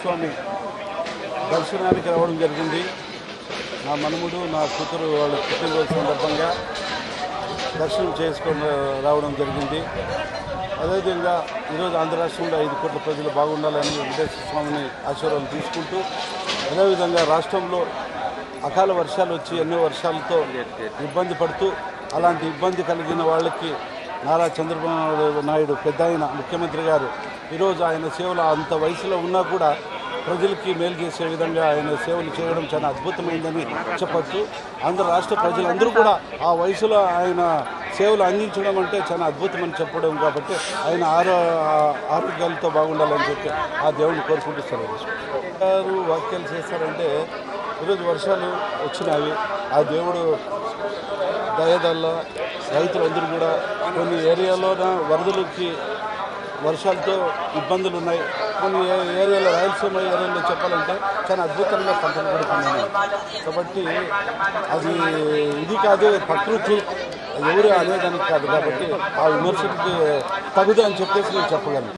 స్వామి. దర్శనానికి రావడం జరిగింది. నా మనముడు నా కూతురు వాళ్ళ పుట్టినరోజు సందర్భంగా దర్శనం చేసుకొని రావడం జరిగింది. అదేవిధంగా ఈరోజు ఆంధ్ర రాష్ట్రంలో ఐదు కోట్ల ప్రజలు బాగుండాలని వెంకటేశ్వర స్వామిని ఆశీర్వాదం తీసుకుంటూ అదేవిధంగా రాష్ట్రంలో అకాల వర్షాలు వచ్చి ఎన్నో వర్షాలతో ఇబ్బంది పడుతూ అలాంటి ఇబ్బంది కలిగిన వాళ్ళకి నారా చంద్రబాబు నాయుడు పెద్ద ముఖ్యమంత్రి గారు ఈరోజు ఆయన సేవలు అంత వయసులో ఉన్నా కూడా ప్రజలకి మేలు చేసే విధంగా ఆయన సేవలు చేయడం చాలా అద్భుతమైందని చెప్పచ్చు. ఆంధ్ర రాష్ట్ర ప్రజలందరూ కూడా ఆ వయసులో ఆయన సేవలు అందించడం అంటే చాలా అద్భుతమని చెప్పడం కాబట్టి ఆయన ఆరో ఆరోగ్యాలతో బాగుండాలని చెప్పి ఆ దేవుడిని కోరుకుంటూ గారు వాక్యాలు చేస్తారంటే ఈరోజు వర్షాలు వచ్చినాయి. ఆ దేవుడు దయదల్ల రైతులందరూ కూడా కొన్ని ఏరియాలోన వరదలకి వర్షాలతో ఇబ్బందులు ఉన్నాయి. కొన్ని ఏ- ఏరియాలో రాయలసీమ ఏరియాలో చెప్పాలంటే చాలా అద్భుతంగా పంటలు పడుతున్నాయి. కాబట్టి అది ఇది కాదు ప్రకృతి ఎవరు అనేదానికి కాదు కాబట్టి ఆ విమర్శకి తగుదు అని చెప్పేసి నేను చెప్పగలను.